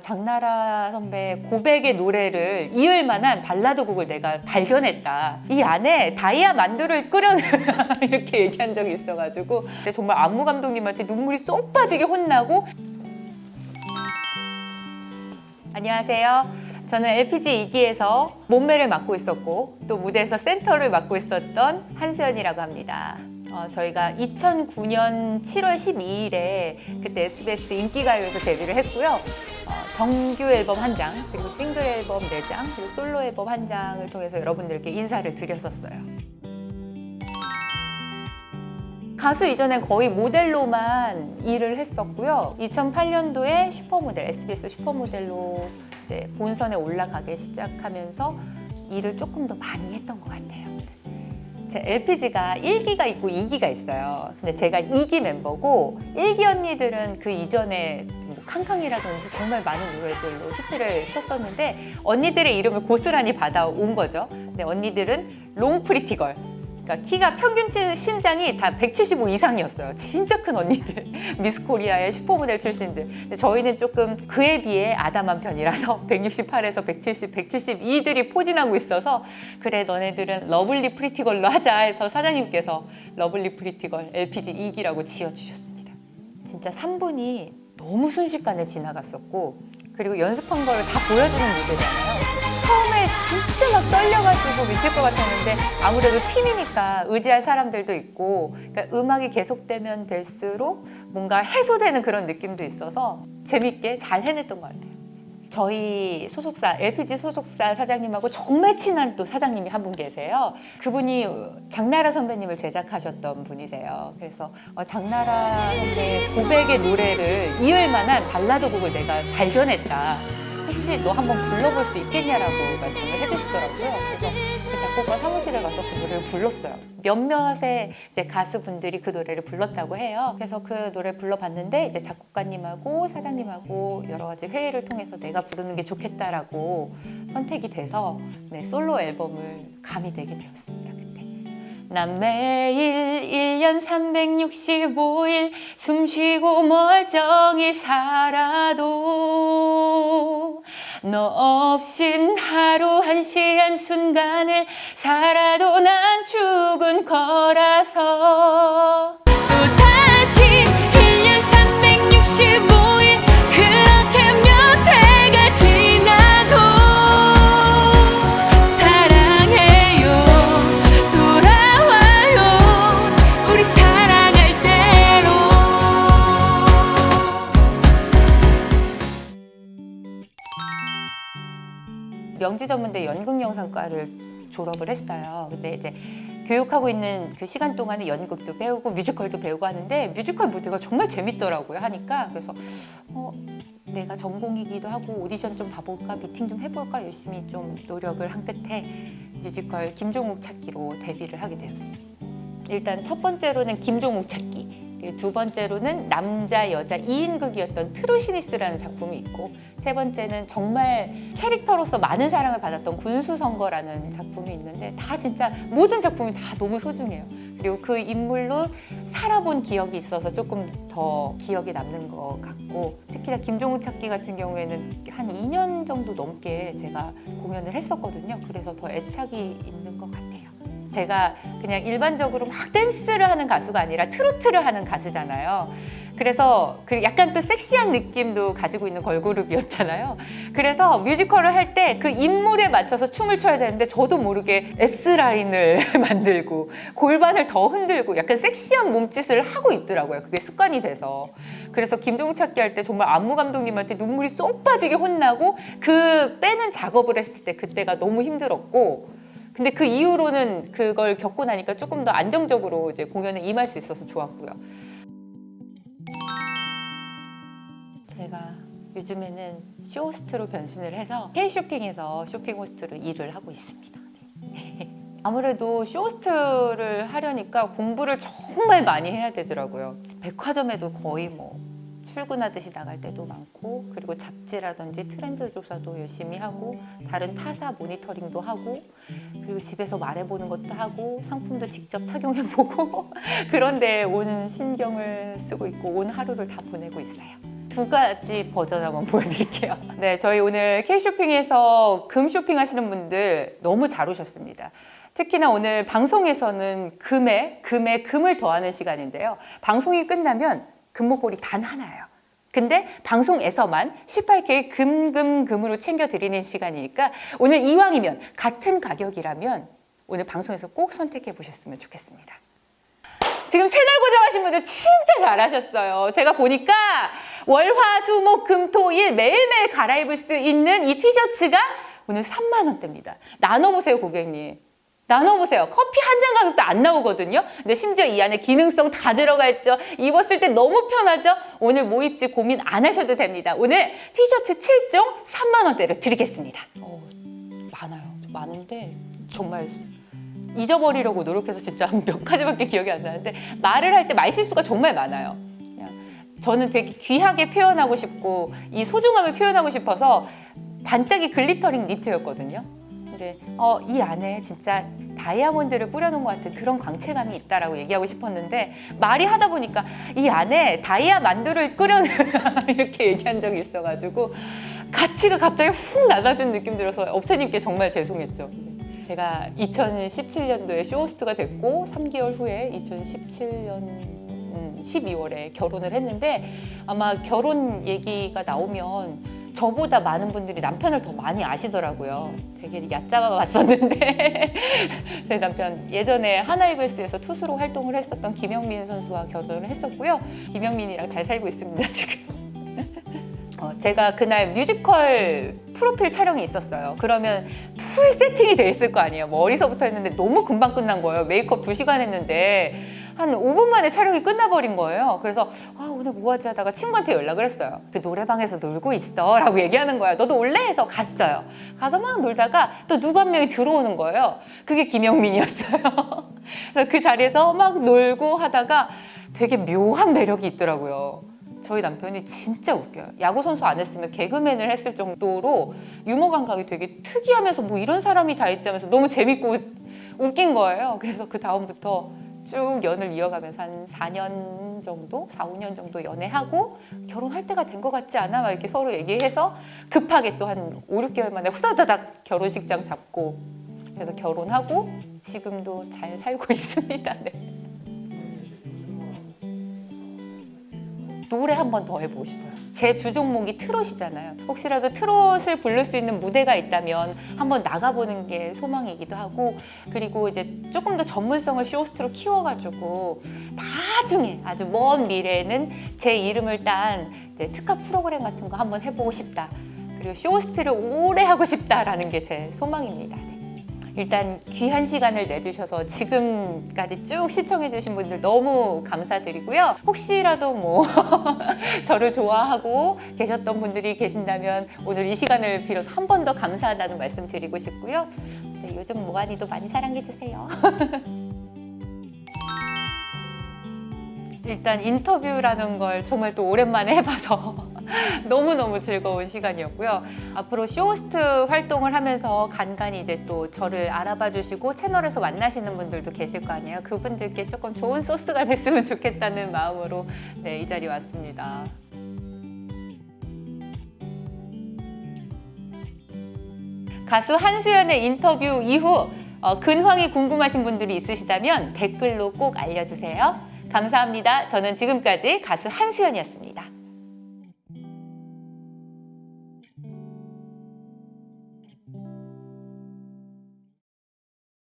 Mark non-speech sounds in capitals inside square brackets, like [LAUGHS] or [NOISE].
장나라 선배 고백의 노래를 이을 만한 발라드 곡을 내가 발견했다. 이 안에 다이아 만두를 끓여 [LAUGHS] 이렇게 얘기한 적이 있어가지고 정말 안무 감독님한테 눈물이 쏙 빠지게 혼나고 안녕하세요. 저는 LPG 2기에서 몸매를 맡고 있었고 또 무대에서 센터를 맡고 있었던 한수연이라고 합니다. 어, 저희가 2009년 7월 12일에 그때 SBS 인기가요에서 데뷔를 했고요. 어, 정규 앨범 한 장, 그리고 싱글 앨범 네 장, 그리고 솔로 앨범 한 장을 통해서 여러분들께 인사를 드렸었어요. 가수 이전엔 거의 모델로만 일을 했었고요. 2008년도에 슈퍼모델, SBS 슈퍼모델로 이제 본선에 올라가기 시작하면서 일을 조금 더 많이 했던 것 같아요. 제 LPG가 1기가 있고 2기가 있어요. 근데 제가 2기 멤버고 1기 언니들은 그 이전에 뭐 캉캉이라든지 정말 많은 노래들로 히트를 쳤었는데 언니들의 이름을 고스란히 받아온 거죠. 근데 언니들은 롱프리티걸. 그러니까 키가 평균 치- 신장이 다 175 이상이었어요. 진짜 큰 언니들. [LAUGHS] 미스 코리아의 슈퍼모델 출신들. 근데 저희는 조금 그에 비해 아담한 편이라서 168에서 170, 172들이 포진하고 있어서 그래 너네들은 러블리 프리티걸로 하자 해서 사장님께서 러블리 프리티걸 LPG 2기라고 지어주셨습니다. 진짜 3분이 너무 순식간에 지나갔었고 그리고 연습한 거를 다 보여주는 무대잖아요. 처음에 진짜 막 떨려가지고 미칠 것 같았는데 아무래도 팀이니까 의지할 사람들도 있고 그러니까 음악이 계속되면 될수록 뭔가 해소되는 그런 느낌도 있어서 재밌게 잘 해냈던 것 같아요. 저희 소속사 LPG 소속사 사장님하고 정말 친한 또 사장님이 한 분 계세요. 그분이 장나라 선배님을 제작하셨던 분이세요. 그래서 어, 장나라 선배 고백의 노래를 이을 만한 발라드 곡을 내가 발견했다. 혹시 너 한번 불러볼 수 있겠냐라고 말씀을 해주시더라고요. 그래서 그 작곡가 사무실에 가서 그 노래를 불렀어요. 몇몇의 이제 가수분들이 그 노래를 불렀다고 해요. 그래서 그 노래 불러봤는데 이제 작곡가님하고 사장님하고 여러 가지 회의를 통해서 내가 부르는 게 좋겠다라고 선택이 돼서 네, 솔로 앨범을 감이 되게 되었습니다. 난 매일 1년 365일 숨 쉬고 멀쩡히 살아도 너 없인 하루 한 시간 순간을 살아도 난 죽은 거라서 명지전문대 연극영상과를 졸업을 했어요. 근데 이제 교육하고 있는 그 시간 동안에 연극도 배우고 뮤지컬도 배우고 하는데 뮤지컬 무대가 정말 재밌더라고요 하니까 그래서 어, 내가 전공이기도 하고 오디션 좀 봐볼까 미팅 좀 해볼까 열심히 좀 노력을 한 끝에 뮤지컬 김종욱 찾기로 데뷔를 하게 되었어요. 일단 첫 번째로는 김종욱 찾기 두 번째로는 남자 여자 2인극이었던 트루시니스라는 작품이 있고 세 번째는 정말 캐릭터로서 많은 사랑을 받았던 군수선거라는 작품이 있는데 다 진짜 모든 작품이 다 너무 소중해요. 그리고 그 인물로 살아본 기억이 있어서 조금 더 기억에 남는 것 같고 특히나 김종우 찾기 같은 경우에는 한 2년 정도 넘게 제가 공연을 했었거든요. 그래서 더 애착이 있는 것 같아요. 제가 그냥 일반적으로 막 댄스를 하는 가수가 아니라 트로트를 하는 가수잖아요. 그래서 그 약간 또 섹시한 느낌도 가지고 있는 걸그룹이었잖아요. 그래서 뮤지컬을 할 때 그 인물에 맞춰서 춤을 춰야 되는데 저도 모르게 S라인을 [LAUGHS] 만들고 골반을 더 흔들고 약간 섹시한 몸짓을 하고 있더라고요. 그게 습관이 돼서. 그래서 김종욱 찾기 할 때 정말 안무 감독님한테 눈물이 쏙 빠지게 혼나고 그 빼는 작업을 했을 때 그때가 너무 힘들었고 근데 그 이후로는 그걸 겪고 나니까 조금 더 안정적으로 이제 공연에 임할 수 있어서 좋았고요. 제가 요즘에는 쇼호스트로 변신을 해서 K쇼핑에서 쇼핑 호스트로 일을 하고 있습니다. 네. [LAUGHS] 아무래도 쇼호스트를 하려니까 공부를 정말 많이 해야 되더라고요. 백화점에도 거의 뭐 출근하듯이 나갈 때도 많고 그리고 잡지라든지 트렌드 조사도 열심히 하고 다른 타사 모니터링도 하고 그리고 집에서 말해보는 것도 하고 상품도 직접 착용해보고 [LAUGHS] 그런데 온 신경을 쓰고 있고 온 하루를 다 보내고 있어요. 두 가지 버전 한번 [LAUGHS] 보여드릴게요. 네, 저희 오늘 K쇼핑에서 금 쇼핑하시는 분들 너무 잘 오셨습니다. 특히나 오늘 방송에서는 금에, 금에 금을 더하는 시간인데요. 방송이 끝나면 금목걸이 단 하나예요. 근데 방송에서만 18K 금금금으로 챙겨드리는 시간이니까 오늘 이왕이면 같은 가격이라면 오늘 방송에서 꼭 선택해 보셨으면 좋겠습니다. 지금 채널 고정하신 분들 진짜 잘하셨어요. 제가 보니까 월화 수 목 금 토 일 매일매일 갈아입을 수 있는 이 티셔츠가 오늘 3만 원대입니다. 나눠보세요, 고객님. 나눠보세요. 커피 한 잔 가격도 안 나오거든요. 근데 심지어 이 안에 기능성 다 들어가 있죠. 입었을 때 너무 편하죠. 오늘 뭐 입지 고민 안 하셔도 됩니다. 오늘 티셔츠 7종 3만 원대로 드리겠습니다. 어, 많아요. 많은데 정말 잊어버리려고 노력해서 진짜 한몇 가지밖에 기억이 안 나는데 말을 할 때 말실수가 정말 많아요. 저는 되게 귀하게 표현하고 싶고 이 소중함을 표현하고 싶어서 반짝이 글리터링 니트였거든요. 근데 어, 이 안에 진짜 다이아몬드를 뿌려놓은 것 같은 그런 광채감이 있다라고 얘기하고 싶었는데 말이 하다 보니까 이 안에 다이아 만두를 끓여놓은 [LAUGHS] 이렇게 얘기한 적이 있어가지고 가치가 갑자기 훅 낮아진 느낌 들어서 업체님께 정말 죄송했죠. 제가 2017년도에 쇼호스트가 됐고 3개월 후에 2017년 12월에 결혼을 했는데 아마 결혼 얘기가 나오면 저보다 많은 분들이 남편을 더 많이 아시더라고요. 되게 얕잡아 왔었는데 [LAUGHS] 제 남편 예전에 하나이글스에서 투수로 활동을 했었던 김영민 선수와 결혼을 했었고요. 김영민이랑 잘 살고 있습니다 지금. [LAUGHS] 어, 제가 그날 뮤지컬 프로필 촬영이 있었어요. 그러면 풀 세팅이 돼 있을 거 아니에요. 머리서부터 했는데 너무 금방 끝난 거예요. 메이크업 2시간 했는데 한 5분 만에 촬영이 끝나버린 거예요. 그래서 아, 오늘 뭐 하지 하다가 친구한테 연락을 했어요. 그 노래방에서 놀고 있어 [LAUGHS] 라고 얘기하는 거야. 너도 올래? 해서 갔어요. 가서 막 놀다가 또 누구 한 명이 들어오는 거예요. 그게 김영민이었어요. [LAUGHS] 그래서 그 자리에서 막 놀고 하다가 되게 묘한 매력이 있더라고요. 저희 남편이 진짜 웃겨요. 야구 선수 안 했으면 개그맨을 했을 정도로 유머 감각이 되게 특이하면서 뭐 이런 사람이 다 있지 하면서 너무 재밌고 웃- 웃긴 거예요. 그래서 그 다음부터 쭉 연을 이어가면서 한 4년 정도, 4, 5년 정도 연애하고 결혼할 때가 된 것 같지 않아? 막 이렇게 서로 얘기해서 급하게 또 한 5, 6개월 만에 후다다닥 결혼식장 잡고 그래서 결혼하고 지금도 잘 살고 [LAUGHS] 있습니다. 네. 노래 한 번 더 해보고 싶어요. 제 주종목이 트롯이잖아요. 혹시라도 트롯을 부를 수 있는 무대가 있다면 한번 나가보는 게 소망이기도 하고 그리고 이제 조금 더 전문성을 쇼호스트로 키워가지고 나중에 아주 먼 미래에는 제 이름을 딴 특화 프로그램 같은 거 한번 해보고 싶다. 그리고 쇼호스트를 오래 하고 싶다라는 게 제 소망입니다. 네. 일단 귀한 시간을 내주셔서 지금까지 쭉 시청해주신 분들 너무 감사드리고요. 혹시라도 뭐 [LAUGHS] 저를 좋아하고 계셨던 분들이 계신다면 오늘 이 시간을 빌어서 한 번 더 감사하다는 말씀 드리고 싶고요. 네, 요즘 모아니도 많이 사랑해주세요. [LAUGHS] 일단 인터뷰라는 걸 정말 또 오랜만에 해봐서 [LAUGHS] 너무너무 즐거운 시간이었고요. 앞으로 쇼호스트 활동을 하면서 간간히 이제 또 저를 알아봐 주시고 채널에서 만나시는 분들도 계실 거 아니에요. 그분들께 조금 좋은 소스가 됐으면 좋겠다는 마음으로 네, 이 자리에 왔습니다. 가수 한수연의 인터뷰 이후 어, 근황이 궁금하신 분들이 있으시다면 댓글로 꼭 알려주세요. 감사합니다. 저는 지금까지 가수 한수연이었습니다.